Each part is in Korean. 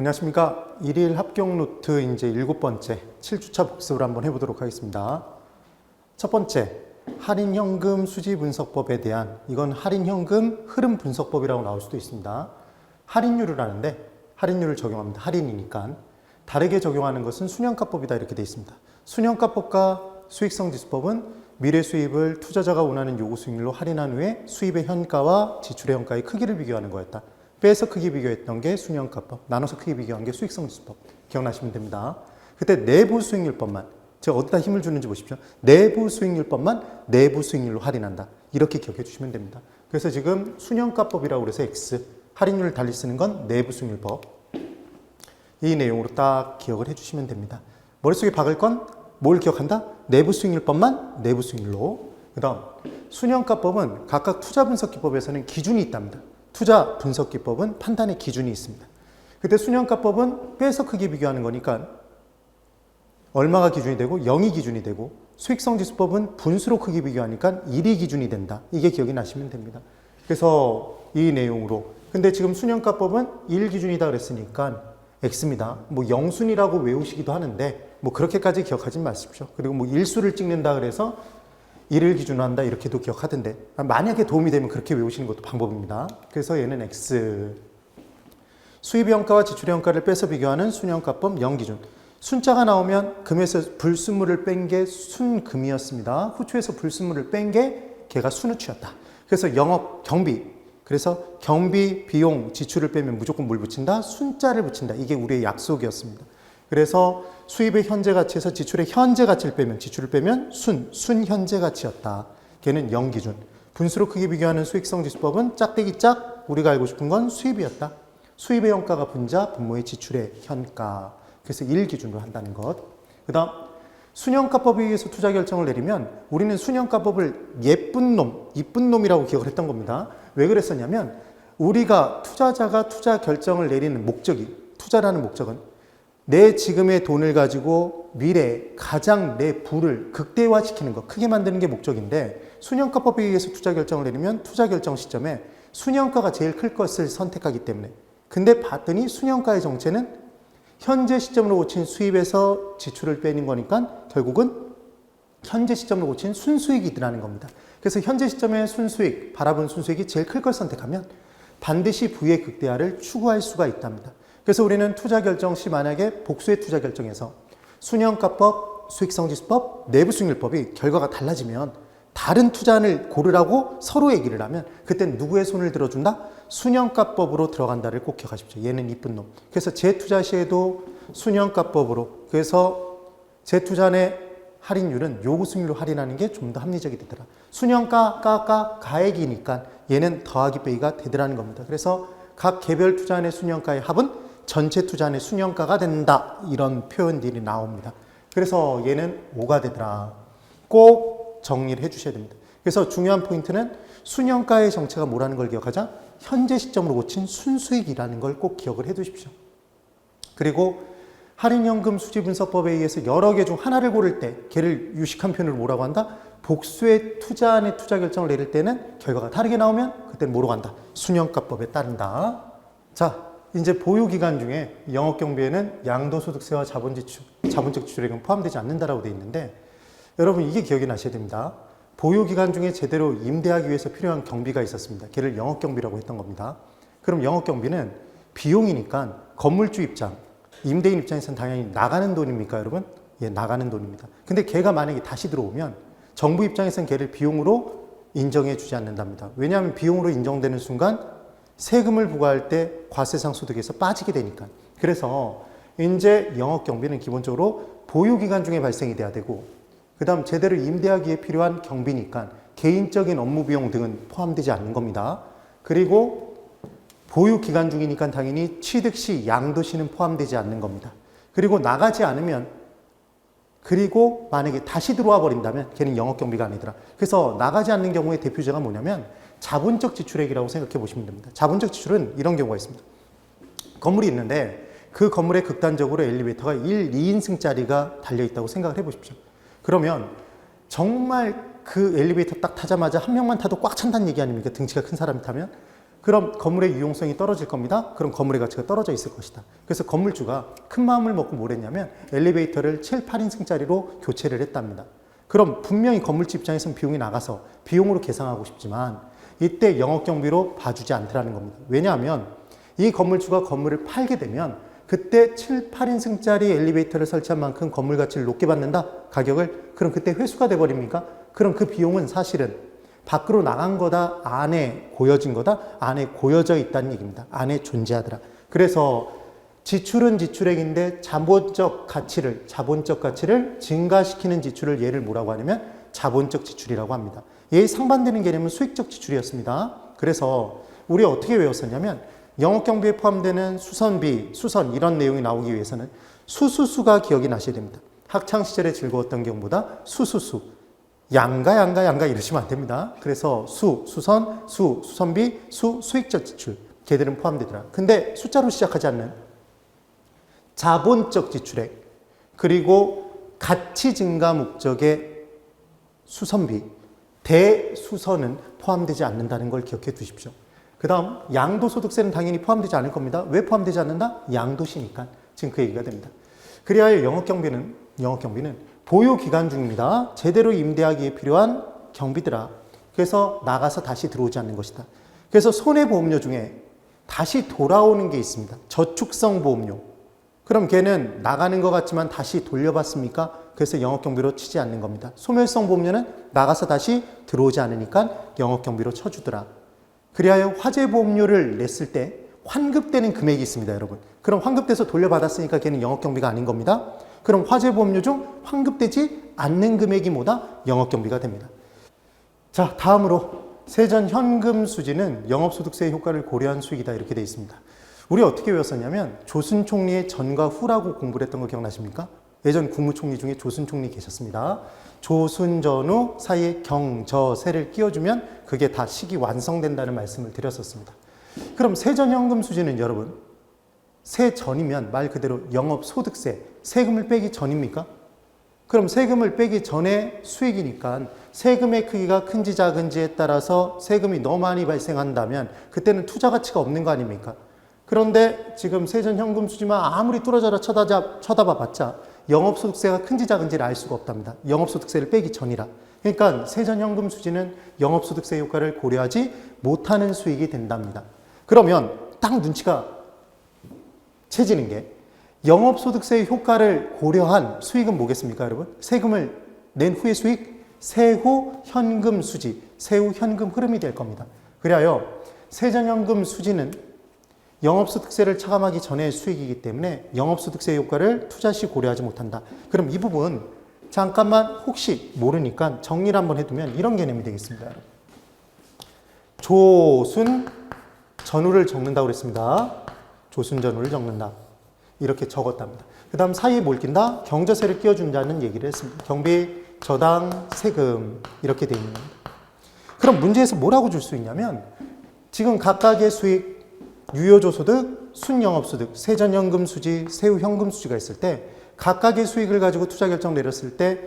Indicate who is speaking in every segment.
Speaker 1: 안녕하십니까. 일일 합격 노트 이제 일곱 번째 7주차 복습을 한번 해보도록 하겠습니다. 첫 번째, 할인현금 수지 분석법에 대한 이건 할인현금 흐름 분석법이라고 나올 수도 있습니다. 할인율을 하는데 할인율을 적용합니다. 할인이니까 다르게 적용하는 것은 순현가법이다 이렇게 돼 있습니다. 순현가법과 수익성 지수법은 미래 수입을 투자자가 원하는 요구 수익률로 할인한 후에 수입의 현가와 지출의 현가의 크기를 비교하는 거였다. 빼서 크기 비교했던 게 순현가법, 나눠서 크기 비교한 게 수익성 지수법. 기억나시면 됩니다. 그때 내부 수익률법만 제가 어디다 힘을 주는지 보십시오. 내부 수익률법만 내부 수익률로 할인한다. 이렇게 기억해 주시면 됩니다. 그래서 지금 순현가법이라고 그래서 X 할인율을 달리 쓰는 건 내부 수익률법. 이 내용으로 딱 기억을 해 주시면 됩니다. 머릿속에 박을 건 뭘 기억한다? 내부 수익률법만 내부 수익률로. 그 다음 순현가법은 각각 투자 분석 기법에서는 기준이 있답니다. 투자 분석 기법은 판단의 기준이 있습니다. 그때 순현가법은 빼서 크기 비교하는 거니까 얼마가 기준이 되고 0이 기준이 되고 수익성 지수법은 분수로 크기 비교하니까 1이 기준이 된다. 이게 기억이 나시면 됩니다. 그래서 이 내용으로 근데 지금 순현가법은 1 기준이다 그랬으니까 X입니다. 뭐 영순이라고 외우시기도 하는데 뭐 그렇게까지 기억하지 마십시오. 그리고 뭐 일수를 찍는다 그래서 1을 기준으로 한다 이렇게도 기억하던데 만약에 도움이 되면 그렇게 외우시는 것도 방법입니다. 그래서 얘는 X 수입 현가와 지출 현가를 빼서 비교하는 순현가법 0 기준 순자가 나오면 금에서 불순물을 뺀 게 순금이었습니다. 후추에서 불순물을 뺀 게 걔가 순후추였다. 그래서 영업 경비 그래서 경비 비용 지출을 빼면 무조건 뭘 붙인다? 순자를 붙인다. 이게 우리의 약속이었습니다. 그래서 수입의 현재 가치에서 지출의 현재 가치를 빼면 지출을 빼면 순, 순 현재 가치였다. 걔는 0 기준. 분수로 크게 비교하는 수익성 지수법은 짝대기 짝 우리가 알고 싶은 건 수입이었다. 수입의 현가가 분자, 분모의 지출의 현가. 그래서 1 기준으로 한다는 것. 그다음 순현가법에 의해서 투자 결정을 내리면 우리는 순현가법을 예쁜 놈, 이쁜 놈이라고 기억을 했던 겁니다. 왜 그랬었냐면 우리가 투자자가 투자 결정을 내리는 목적이 투자라는 목적은 내 지금의 돈을 가지고 미래에 가장 내 부를 극대화시키는 것, 크게 만드는 게 목적인데 순현가법에 의해서 투자 결정을 내리면 투자 결정 시점에 순현가가 제일 클 것을 선택하기 때문에 근데 봤더니 순현가의 정체는 현재 시점으로 고친 수입에서 지출을 빼는 거니까 결국은 현재 시점으로 고친 순수익이라는 겁니다. 그래서 현재 시점의 순수익, 바라본 순수익이 제일 클 걸 선택하면 반드시 부의 극대화를 추구할 수가 있답니다. 그래서 우리는 투자 결정 시 만약에 복수의 투자 결정에서 순현가법, 수익성지수법, 내부수익률법이 결과가 달라지면 다른 투자를 고르라고 서로 얘기를 하면 그땐 누구의 손을 들어준다? 순현가법으로 들어간다를 꼭 기억하십시오. 얘는 이쁜 놈. 그래서 재투자 시에도 순현가법으로 그래서 재투자 내 할인율은 요구 수익률로 할인하는 게 좀 더 합리적이 되더라. 순현가, 가 가 가액이니까 얘는 더하기 빼기가 되더라는 겁니다. 그래서 각 개별 투자 내 순현가의 합은 전체 투자 내 순현가가 된다. 이런 표현들이 나옵니다. 그래서 얘는 5가 되더라. 꼭 정리를 해 주셔야 됩니다. 그래서 중요한 포인트는 순현가의 정체가 뭐라는 걸 기억하자. 현재 시점으로 고친 순수익이라는 걸 꼭 기억을 해 두십시오. 그리고 할인연금 수지분석법에 의해서 여러 개 중 하나를 고를 때 걔를 유식한 표현으로 뭐라고 한다? 복수의 투자 안에 투자 결정을 내릴 때는 결과가 다르게 나오면 그때는 뭐로 간다? 순현가법에 따른다. 자, 이제 보유 기간 중에 영업 경비에는 양도소득세와 자본지출, 자본적 지출액은 포함되지 않는다라고 되어 있는데 여러분 이게 기억이 나셔야 됩니다. 보유 기간 중에 제대로 임대하기 위해서 필요한 경비가 있었습니다. 걔를 영업 경비라고 했던 겁니다. 그럼 영업 경비는 비용이니까 건물주 입장, 임대인 입장에서는 당연히 나가는 돈입니까, 여러분? 예, 나가는 돈입니다. 근데 걔가 만약에 다시 들어오면 정부 입장에서는 걔를 비용으로 인정해 주지 않는답니다. 왜냐하면 비용으로 인정되는 순간 세금을 부과할 때 과세상 소득에서 빠지게 되니까. 그래서 이제 영업 경비는 기본적으로 보유 기간 중에 발생이 돼야 되고 그다음 제대로 임대하기에 필요한 경비니까 개인적인 업무 비용 등은 포함되지 않는 겁니다. 그리고 보유 기간 중이니까 당연히 취득 시 양도 시는 포함되지 않는 겁니다. 그리고 나가지 않으면 그리고 만약에 다시 들어와 버린다면 걔는 영업 경비가 아니더라. 그래서 나가지 않는 경우의 대표제가 뭐냐면 자본적 지출액이라고 생각해 보시면 됩니다. 자본적 지출은 이런 경우가 있습니다. 건물이 있는데 그 건물에 극단적으로 엘리베이터가 1, 2인승짜리가 달려 있다고 생각을 해 보십시오. 그러면 정말 그 엘리베이터 딱 타자마자 한 명만 타도 꽉 찬다는 얘기 아닙니까? 등치가 큰 사람이 타면 그럼 건물의 유용성이 떨어질 겁니다. 그럼 건물의 가치가 떨어져 있을 것이다. 그래서 건물주가 큰 마음을 먹고 뭘 했냐면 엘리베이터를 7, 8인승짜리로 교체를 했답니다. 그럼 분명히 건물주 입장에서는 비용이 나가서 비용으로 계상하고 싶지만 이때 영업 경비로 봐주지 않더라는 겁니다. 왜냐하면 이 건물주가 건물을 팔게 되면 그때 7, 8인승짜리 엘리베이터를 설치한 만큼 건물 가치를 높게 받는다? 가격을? 그럼 그때 회수가 돼 버립니까? 그럼 그 비용은 사실은 밖으로 나간 거다, 안에 고여진 거다, 안에 고여져 있다는 얘기입니다. 안에 존재하더라. 그래서 지출은 지출액인데 자본적 가치를, 자본적 가치를 증가시키는 지출을 얘를 뭐라고 하냐면 자본적 지출이라고 합니다. 얘의 상반되는 개념은 수익적 지출이었습니다. 그래서 우리 어떻게 외웠었냐면 영업 경비에 포함되는 수선비, 수선 이런 내용이 나오기 위해서는 수수수가 기억이 나셔야 됩니다. 학창 시절에 즐거웠던 경우보다 수수수, 양가 양가 양가 이러시면 안 됩니다. 그래서 수, 수선, 수, 수선비, 수, 수익적 지출 걔들은 포함되더라. 근데 숫자로 시작하지 않는 자본적 지출액 그리고 가치 증가 목적의 수선비, 대수선은 포함되지 않는다는 걸 기억해 두십시오. 그 다음 양도소득세는 당연히 포함되지 않을 겁니다. 왜 포함되지 않는다? 양도시니까. 지금 그 얘기가 됩니다. 그리하여 영업경비는, 영업경비는 보유기간 중입니다. 제대로 임대하기에 필요한 경비들아. 그래서 나가서 다시 들어오지 않는 것이다. 그래서 손해보험료 중에 다시 돌아오는 게 있습니다. 저축성 보험료. 그럼 걔는 나가는 것 같지만 다시 돌려받습니까? 그래서 영업경비로 치지 않는 겁니다. 소멸성 보험료는 나가서 다시 들어오지 않으니까 영업경비로 쳐주더라. 그리하여 화재보험료를 냈을 때 환급되는 금액이 있습니다, 여러분. 그럼 환급돼서 돌려받았으니까 걔는 영업경비가 아닌 겁니다. 그럼 화재보험료 중 환급되지 않는 금액이 뭐다? 영업경비가 됩니다. 자, 다음으로 세전 현금 수지는 영업소득세 효과를 고려한 수익이다 이렇게 되어 있습니다. 우리 어떻게 외웠었냐면 조순 총리의 전과 후라고 공부를 했던 거 기억나십니까? 예전 국무총리 중에 조순 총리 계셨습니다. 조순 전후 사이에 경, 저, 세를 끼워주면 그게 다 식이 완성된다는 말씀을 드렸었습니다. 그럼 세전현금 수지는 여러분 세전이면 말 그대로 영업소득세 세금을 빼기 전입니까? 그럼 세금을 빼기 전에 수익이니까 세금의 크기가 큰지 작은지에 따라서 세금이 너무 많이 발생한다면 그때는 투자 가치가 없는 거 아닙니까? 그런데 지금 세전 현금 수지만 아무리 뚫어져라 쳐다봐, 쳐다봐 봤자 영업소득세가 큰지 작은지를 알 수가 없답니다. 영업소득세를 빼기 전이라. 그러니까 세전 현금 수지는 영업소득세 효과를 고려하지 못하는 수익이 된답니다. 그러면 딱 눈치가 채지는 게 영업소득세의 효과를 고려한 수익은 뭐겠습니까, 여러분? 세금을 낸 후의 수익, 세후 현금 수지, 세후 현금 흐름이 될 겁니다. 그리하여 세전현금 수지는 영업소득세를 차감하기 전의 수익이기 때문에 영업소득세 효과를 투자 시 고려하지 못한다. 그럼 이 부분 잠깐만 혹시 모르니까 정리를 한번 해두면 이런 개념이 되겠습니다. 조순 전후를 적는다고 그랬습니다. 조순 전후를 적는다. 이렇게 적었답니다. 그 다음 사이에 뭘 낀다? 경저세를 끼워준다는 얘기를 했습니다. 경비, 저당, 세금 이렇게 돼 있는 겁니다. 그럼 문제에서 뭐라고 줄 수 있냐면 지금 각각의 수익 유효조소득, 순영업소득, 세전현금 수지, 세후현금 수지가 있을 때 각각의 수익을 가지고 투자 결정 내렸을 때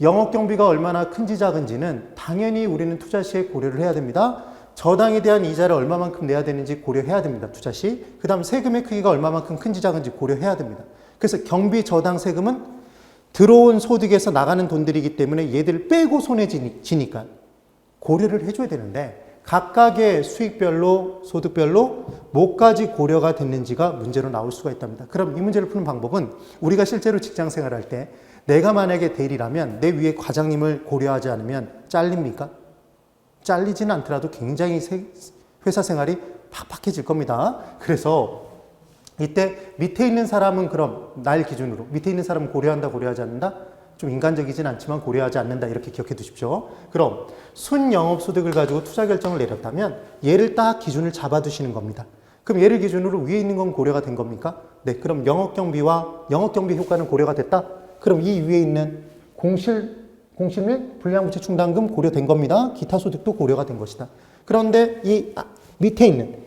Speaker 1: 영업 경비가 얼마나 큰지 작은지는 당연히 우리는 투자 시에 고려를 해야 됩니다. 저당에 대한 이자를 얼마만큼 내야 되는지 고려해야 됩니다. 투자 시. 그 다음 세금의 크기가 얼마만큼 큰지 작은지 고려해야 됩니다. 그래서 경비 저당 세금은 들어온 소득에서 나가는 돈들이기 때문에 얘들을 빼고 손에 지니까 고려를 해줘야 되는데 각각의 수익별로 소득별로 뭐까지 고려가 됐는지가 문제로 나올 수가 있답니다. 그럼 이 문제를 푸는 방법은 우리가 실제로 직장 생활할 때 내가 만약에 대리라면 내 위에 과장님을 고려하지 않으면 잘립니까? 잘리지는 않더라도 굉장히 회사 생활이 팍팍해질 겁니다. 그래서 이때 밑에 있는 사람은 그럼 날 기준으로 밑에 있는 사람은 고려한다 고려하지 않는다? 좀 인간적이진 않지만 고려하지 않는다 이렇게 기억해 두십시오. 그럼 순영업 소득을 가지고 투자 결정을 내렸다면 얘를 딱 기준을 잡아 두시는 겁니다. 그럼 얘를 기준으로 위에 있는 건 고려가 된 겁니까? 네, 그럼 영업 경비와 영업 경비 효과는 고려가 됐다? 그럼 이 위에 있는 공실, 공실 및 불량부채 충당금 고려된 겁니다. 기타 소득도 고려가 된 것이다. 그런데 이 아, 밑에 있는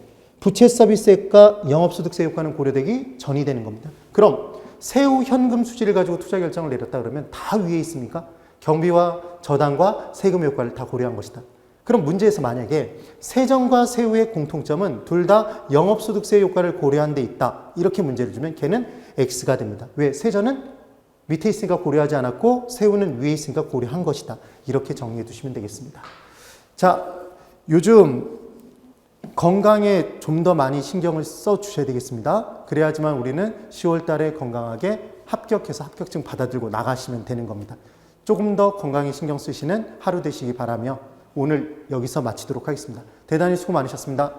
Speaker 1: 부채 서비스액과 영업소득세 효과는 고려되기 전이 되는 겁니다. 그럼 세후 현금 수지를 가지고 투자 결정을 내렸다 그러면 다 위에 있습니까? 경비와 저당과 세금 효과를 다 고려한 것이다. 그럼 문제에서 만약에 세전과 세후의 공통점은 둘 다 영업소득세 효과를 고려한 데 있다. 이렇게 문제를 주면 걔는 X가 됩니다. 왜? 세전은 밑에 있으니까 고려하지 않았고 세후는 위에 있으니까 고려한 것이다. 이렇게 정리해 두시면 되겠습니다. 자, 요즘 건강에 좀 더 많이 신경을 써 주셔야 되겠습니다. 그래야지만 우리는 10월 달에 건강하게 합격해서 합격증 받아들고 나가시면 되는 겁니다. 조금 더 건강에 신경 쓰시는 하루 되시기 바라며 오늘 여기서 마치도록 하겠습니다. 대단히 수고 많으셨습니다.